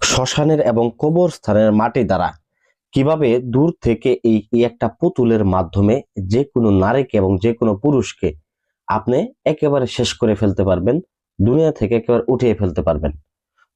শ্মশানের এবং কবরস্থানের মাটি দ্বারা। কীভাবে দূর থেকে এই একটা পুতুলের মাধ্যমে যে কোনো নারীকে এবং যে কোনো পুরুষকে আপনি একেবারে শেষ করে ফেলতে পারবেন, দুনিয়া থেকে একেবারে উঠিয়ে ফেলতে পারবেন।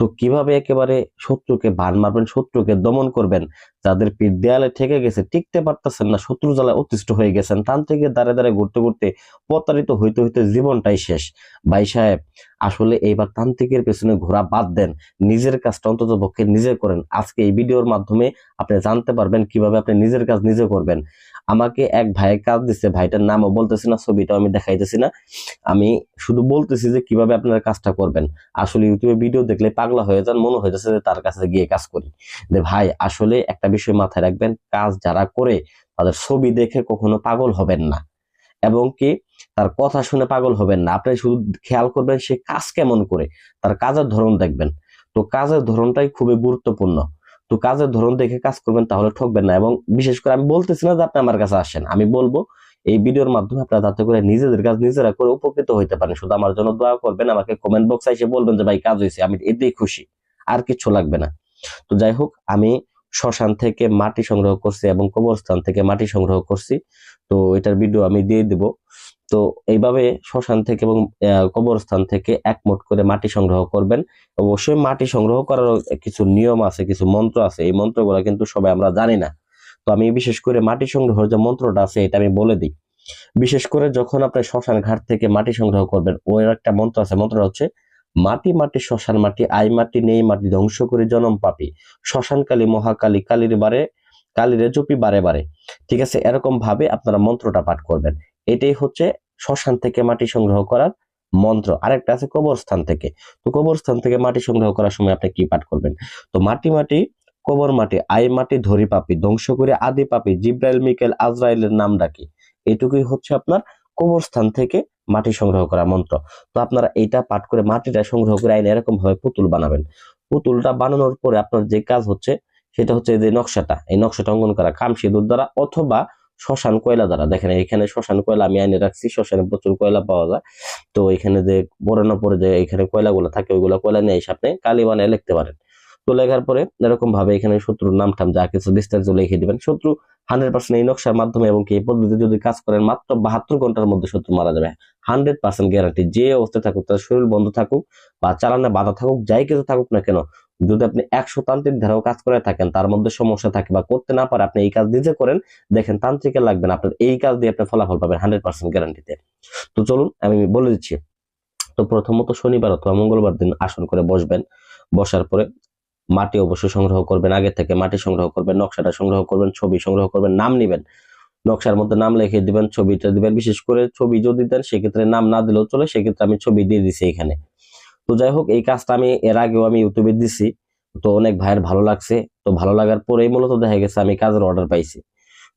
তো কীভাবে একেবারে শত্রুকে বান মারবেন, শত্রুকে দমন করবেন, যাদের পিঠ দেয়ালে ঠেকে গেছে, টিকতে পারতেছেন না, শত্রু জ্বালায় অতিষ্ঠ হয়ে গেছেন তান থেকে দাঁড়ে দাঁড়ে ঘুরতে ঘুরতে প্রতারিত হইতে হইতে জীবনটাই শেষ। ভাই সাহেব আসলে এইবার তান্ত্রিকের পেছনে ঘোরা বাদ দেন। নিজের কাজটা অন্তত পক্ষে নিজে করেন। আজকে এই ভিডিওর মাধ্যমে আপনি জানতে পারবেন কীভাবে আপনি নিজের কাজ নিজে করবেন। আমাকে এক ভাই কাজ দিচ্ছে ভাইটার নামও বলতেছি না, ছবিটাও আমি দেখাইতেছি না। আমি শুধু বলতেছি যে কীভাবে আপনারা কাজটা করবেন। আসলে ইউটিউবে ভিডিও দেখলে পাগলা হয়ে যান, মনে হয়ে যাচ্ছে যে তার কাছে গিয়ে কাজ করি। যে ভাই, আসলে একটা বিষয় মাথায় রাখবেন, কাজ যারা করে তাদের ছবি দেখে কখনো পাগল হবেন না। এবং কি তার কথা শুনে পাগল হবেন না। আপনি শুধু খেয়াল করবেন সে কাজ কেমন করে, তার কাজের ধরন দেখবেন। তো কাজের ধরনটাই খুবই গুরুত্বপূর্ণ। তো কাজের ধরন দেখে কাজ করবেন তাহলে ঠকবেন না এবং বিশেষ করে আমি বলতেছি না যে আপনি আমার কাছে আসেন। আমি বলব, এই ভিডিওর মাধ্যমে আপনারা যাতে করে নিজেদের কাজ নিজেরা করে উপকৃত হইতে পারেন। শুধু আমার জন্য দোয়া করবেন, আমাকে কমেন্ট বক্সে এসে বলবেন যে, ভাই, কাজ হয়েছে আমি এতেই খুশি। আর কিছু লাগবে না। তো যাই হোক, আমি শ্মশান থেকে মাটি সংগ্রহ করছি এবং কবরস্থান থেকে মাটি সংগ্রহ করছি। তো এটার ভিডিও আমি দিয়ে দিব। তো এইভাবে শ্মশান থেকে এবং কবরস্থান থেকে একমোট করে মাটি সংগ্রহ করবেন। অবশ্যই মাটি সংগ্রহ করার কিছু নিয়ম আছে, কিছু মন্ত্র আছে। এই মন্ত্রগুলো কিন্তু সবাই আমরা জানি না। তো আমি বিশেষ করে মাটি সংগ্রহের যে মন্ত্রটা আছে, এটা আমি বলে দিই। বিশেষ করে যখন আপনি শ্মশান ঘাট থেকে মাটি সংগ্রহ করবেন ওর একটা মন্ত্র আছে। মন্ত্রটা হচ্ছে, মাটি মাটি, শ্মশান, মাটি, আই মাটি, নেই মাটি, ধ্বংস করে জনম পাপি। শ্মশান কালী, মহাকালী, কালীর বারে, কালীরে চুপি বারে বারে। ঠিক আছে এরকম ভাবে আপনারা মন্ত্রটা পাঠ করবেন। এটাই হচ্ছে শ্মশান থেকে মাটি সংগ্রহ করার মন্ত্র। আরেকটা আছে কবরস্থান থেকে। তো কবরস্থান থেকে মাটি সংগ্রহ করার সময় আপনি কি পাঠ করবেন? তো মাটি মাটি, কবর মাটি, আই মাটি, ধরি পাপি, ধ্বংস করে আদি পাপি, জিব্রাইল মিকেল আজরাইলের নাম ডাকি। এটুকুই হচ্ছে আপনার কবরস্থান থেকে মাটি সংগ্রহ করা মন্ত্র। তো আপনারা এইটা পাঠ করে মাটিটা সংগ্রহ করে আইনে এরকম ভাবে পুতুল বানাবেন। পুতুলটা বানানোর পরে আপনার যে কাজ হচ্ছে, সেটা হচ্ছে যে নকশাটা। এই নকশাটা অঙ্কন করা কাম সিঁদুর দ্বারা অথবা শ্মশান কয়লা দ্বারা। দেখেন, এখানে শ্মশান কয়লা আমি আইনে রাখছি, শ্মশানে প্রচুর কয়লা পাওয়া যায়। তো এখানে যে বরানো পরে যে এখানে কয়লাগুলো থাকে, ওইগুলো কয়লা নিয়ে এসে আপনি কালি বানায় লিখতে পারেন। তো লেখার পরে এরকম ভাবে এখানে শত্রুর নাম টাম যা কিছু বিস্তারিত লিখে দিবেন। শত্রু হান্ড্রেড পার্সেন্ট এই নকশার মাধ্যমে এবং এই পদ্ধতি যদি কাজ করেন, মাত্র বাহাত্তর ঘণ্টার মধ্যে শত্রু মারা যাবে। হান্ড্রেড পার্সেন্ট গ্যারান্টি যে অবস্থায় থাকুক, তার শরীর বন্ধ থাকুক বা চালানে বাধা থাকুক, যাই কিছু থাকুক না কেন যদি আপনি একশো তান্ত্রিক ধারাও কাজ করে থাকেন, তার মধ্যে সমস্যা থাকে বা করতে না পারে, আপনি এই কাজ নিজে করেন, দেখেন তান্ত্রিকের লাগবে না, আপনার এই কাজ দিয়ে আপনি ফলাফল পাবেন হান্ড্রেড পার্সেন্ট গ্যারান্টিতে তো। চলুন, আমি বলে দিচ্ছি। তো প্রথমত শনিবার অথবা মঙ্গলবার দিন আসন করে বসবেন। বসার পরে মাটি অবশ্যই সংগ্রহ করবেন আগে থেকে মাটি সংগ্রহ করবেন, নকশাটা সংগ্রহ করবেন, ছবি সংগ্রহ করবেন, নাম নিবেন। নকশার মধ্যে নাম লিখে দিবেন, ছবিটা দিবেন, বিশেষ করে ছবি যদি দেন, সেক্ষেত্রে নাম না দিলেও চলে, সেক্ষেত্রে আমি ছবি দিয়ে দিছি এখানে। তো যাই হোক, এই কাজটা আমি এর আগেও আমি ইউটিউবে দিছি। তো অনেক ভাইয়ের ভালো লাগছে। তো ভালো লাগার পরেই মূলত দেখা গেছে আমি কাজের অর্ডার পাইছি।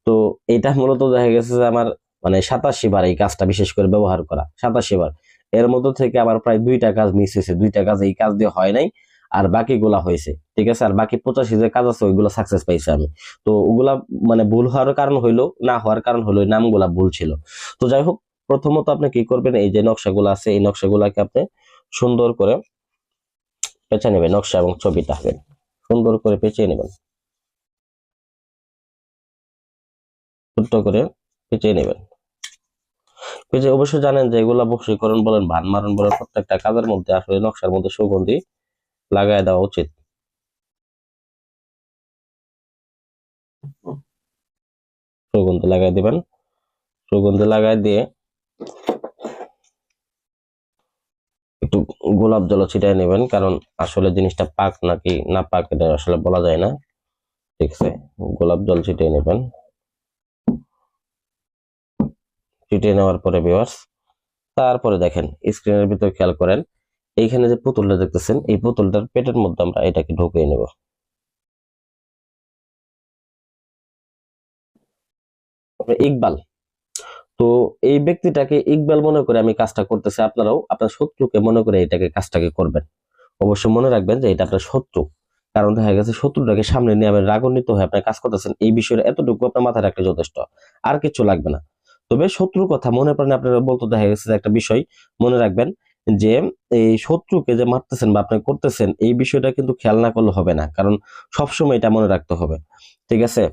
তো এটা মূলত দেখা গেছে যে আমার মানে সাতাশি বার এই কাজটা বিশেষ করে ব্যবহার করা, সাতাশি বার। এর মধ্যে থেকে আমার প্রায় দুইটা কাজ মিস হয়েছে। দুইটা কাজ এই কাজ দিয়ে হয় নাই, আর বাকিগুলা হয়েছে। ঠিক আছে? আর বাকি পঁচাশি যে কাজ আছে, ওইগুলো সাকসেস পাইছে আমি। তো ওগুলা মানে ভুল হওয়ার কারণ হইল, না হওয়ার কারণ হইল নামগুলা ভুল ছিল। তো যাই হোক, প্রথমত আপনি কি করবেন, এই যে নকশাগুলো আছে, এই নকশাগুলাকে আপনি সুন্দর করে পেঁচে নেবেন নকশা এবং ছবিটা সুন্দর করে পেঁচিয়ে নেবেন। ছোট্ট করে পেঁচিয়ে নেবেন। পেঁচে অবশ্যই জানেন যে এগুলা বক্সীকরণ বলেন ভান মারণ বলেন, প্রত্যেকটা কাজের মধ্যে আসলে নকশার মধ্যে সুগন্ধি লাগাই দেওয়া উচিত। সুগন্ধি লাগাই দিবেন। সুগন্ধি লাগাই দিয়ে একটু গোলাপ জল ছিটাই নেবেন, কারণ আসলে জিনিসটা পাক নাকি না পাক এটা আসলে বলা যায় না। ঠিক আছে, গোলাপ জল ছিটিয়ে নেবেন। ছিটিয়ে নেওয়ার পরে ভিউয়ার্স তারপরে দেখেন স্ক্রিনের ভিতর খেয়াল করেন, এইখানে যে পুতুলটা দেখতেছেন, এই পুতুলটার পেটের মধ্যে আমরা এটাকে ঢুকিয়ে নেব। ইকবাল তো এই ব্যক্তিটাকে ইকবাল মনে করে আমি কাজটা করতেছি, আপনারাও আপনার শত্রুকে মনে করে এটাকে কাজটাকে করবেন। অবশ্যই মনে রাখবেন যে এটা আপনার শত্রু। কারণ দেখা গেছে শত্রুটাকে সামনে নিয়ে আপনি রাগান্বিত হয়ে আপনি কাজ করতেছেন। এই বিষয়ে এতটুকু আপনার মাথায় রাখলে যথেষ্ট, আর কিছু লাগবে না। তবে শত্রুর কথা মনে প্রাণে আপনারা বলতে দেখা গেছে একটা বিষয় মনে রাখবেন যে এই শত্রুকে যে মারতেছেন বা আপনি করতেছেন, এই বিষয়টা কিন্তু খেয়াল না করলে হবে না। কারণ সবসময় এটা মনে রাখতে হবে। ঠিক আছে?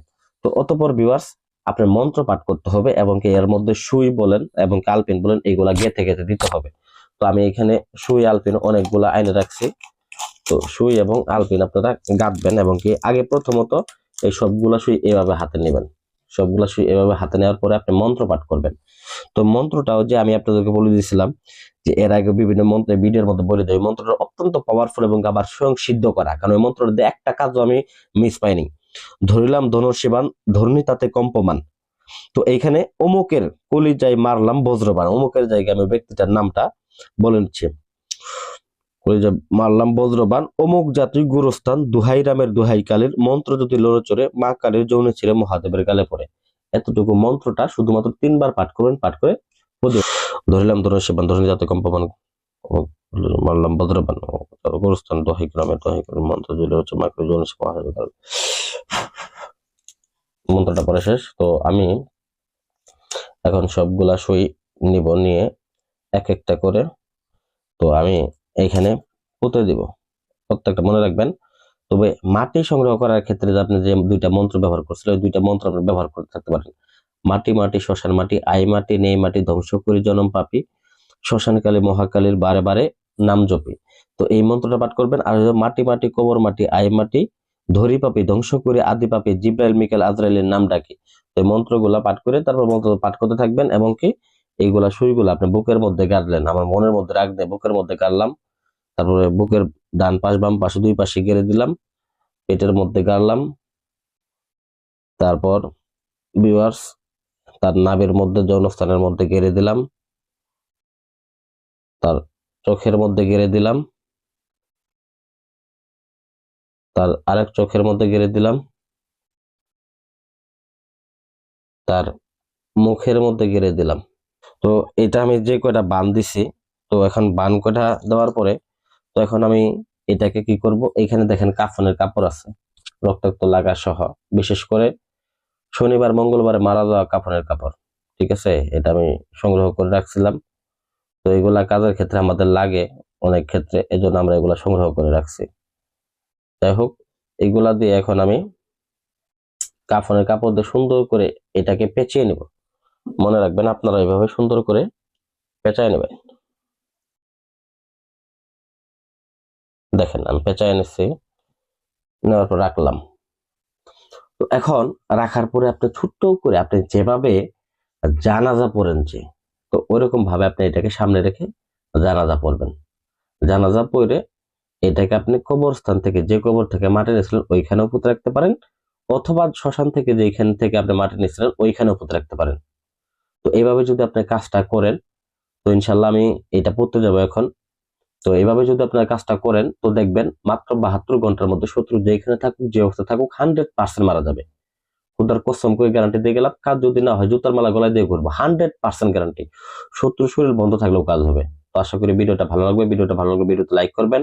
তো অতপর ভিউয়ার্স আপনার মন্ত্র পাঠ করতে হবে এবং এর মধ্যে সুই বলেন এবং কালপিন বলেন, এগুলা গেথে গেথে দিতে হবে। তো আমি এখানে সুই, আলপিন অনেকগুলা আইনে রাখছি। তো সুই এবং আলপিন আপনারা গাঁথবেন এবং কি আগে প্রথমত এই সবগুলা সুই এভাবে হাতে নেবেন। সবগুলা সুই এভাবে হাতে নেওয়ার পরে আপনি মন্ত্র পাঠ করবেন। তো মন্ত্রটাও যে আমি আপনাদেরকে বলে দিয়েছিলাম যে এর আগে বিভিন্ন মন্ত্রে, ভিডিওর মধ্যে বলে দেয় মন্ত্রটা অত্যন্ত পাওয়ারফুল এবং আবার স্বয়ং সিদ্ধ করা। কারণ ওই মন্ত্রটা একটা কাজও আমি মিস পাইনি। ধরিলাম ধনুর্শিবান ধর্ণী তাতে কম্পমান। তো এইখানে অমুকের কলিজায় মারলাম বজ্রবান অমুকের জায়গায় আমি ব্যক্তিটার নামটা বলে নিচ্ছি। মারলাম বজ্রবান অমুক জাতি গুরুস্থান, দুহাই রামের দুহাই কালীর মন্ত্র যদি লড়ে চড়ে, মা কালীর যৌনে ছিঁড়ে মহাদেবের গালে পড়ে। এতটুকু মন্ত্রটা শুধুমাত্র তিনবার পাঠ করবেন পাঠ করে ধরিলাম ধনুর্শিবান ধরণী জাতি কম্পমান। মারলাম বজ্রবান গুরুস্থান, দোহাই গ্রামের দোহাই মন্ত্র যদি লড়ে চড়ে, মা কালীর যৌনে ছিঁড়ে মহাদেবের গালে মন্ত্রটা পরে শেষ। তো আমি এখন সবগুলা সই নিব, নিয়ে এক একটা করে, তো আমি এইখানে পুঁতে দিব। প্রত্যেকটা মনে রাখবেন, তবে মাটি সংগ্রহ করার ক্ষেত্রে আপনি যে দুইটা মন্ত্র ব্যবহার করছিলেন, ওই দুইটা মন্ত্র আপনি ব্যবহার করতে থাকতে পারেন। মাটি মাটি, শ্মশান মাটি, আই মাটি, নেই মাটি, ধ্বংস করি জনম পাপি, শ্মশানকালী, মহাকালীর বারে বারে নাম জপি। তো এই মন্ত্রটা পাঠ করবেন, আর মাটি মাটি কবর মাটি, আই মাটি ধরি পাপি ধ্বংস করে আদি পাপি জিব্রাইল মিকাল আজরাইলের নাম ডাকি। তো মন্ত্রগুলা পাঠ করে তারপর মন্ত্র পাঠ করতে থাকবেন এবং কি এইগুলা সুইগুলা আপনি বুকের মধ্যে গাড়লেন। আমার মনের মধ্যে রাখলে বুকের মধ্যে গাড়লাম। তারপরে বুকের ডান পাশ, বাম পাশে, দুই পাশে গেড়ে দিলাম, পেটের মধ্যে গাড়লাম। তারপর ভিউয়ার্স তার নাভের মধ্যে, যৌনস্থানের মধ্যে গেড়ে দিলাম। তার চোখের মধ্যে গেড়ে দিলাম। তার আরেক চোখের মধ্যে গেড়ে দিলাম। তার মুখের মধ্যে গেড়ে দিলাম। তো এটা আমি যে কয়টা বান দিছি, তো এখন বান কয়টা দেওয়ার পরে, তো এখন আমি এটাকে কি করব? এখানে দেখেন কাফনের কাপড় আছে, রক্তাক্ত লাগা সহ। বিশেষ করে শনিবার, মঙ্গলবারে মারা যাওয়া কাফনের কাপড়, ঠিক আছে? এটা আমি সংগ্রহ করে রাখছিলাম। তো এগুলা কাজের ক্ষেত্রে আমাদের লাগে অনেক ক্ষেত্রে, এজন্য আমরা এগুলা সংগ্রহ করে রাখছি। যাই হোক, এগুলা দিয়ে এখন আমি কাফনের কাপড় দিয়ে সুন্দর করে এটাকে পেঁচিয়ে নেব। মনে রাখবেন আপনারা এইভাবে সুন্দর করে পেঁচায় নেবেন। দেখেন, আমি পেঁচায় এনেছি নেওয়ার পর রাখলাম। তো এখন রাখার পরে আপনি ছোট্ট করে আপনি যেভাবে জানাজা পড়েন যে, তো ওইরকম ভাবে আপনি এটাকে সামনে রেখে জানাজা পড়বেন। জানাজা পড়ে এটাকে আপনি কবরস্থান থেকে যে কবর থেকে মাটি নিয়েছিলেন, ওইখানেও পুঁতে রাখতে পারেন, অথবা শ্মশান থেকে যেখান থেকে আপনি মাটি নিয়েছিলেন, ওইখানেও পুঁতে রাখতে পারেন। তো এইভাবে যদি আপনি কাজটা করেন, তো ইনশাল্লাহ আমি এটা পড়তে যাব এখন। তো এইভাবে যদি আপনার কাজটা করেন, তো দেখবেন মাত্র বাহাত্তর ঘণ্টার মধ্যে শত্রু যেখানে থাকুক, যে অবস্থা থাকুক, হান্ড্রেড পার্সেন্ট মারা যাবে। খুদার কসম করে গ্যারান্টি দিয়ে গেলাম, কাজ যদি না হয়, জুতার মালা গলায় দিয়ে করব হান্ড্রেড পার্সেন্ট গ্যারান্টি শত্রু শরীর বন্ধ থাকলেও কাজ হবে। তো আশা করি ভিডিওটা ভালো লাগবে, ভিডিওটা ভালো লাগবে ভিডিওতে লাইক করবেন।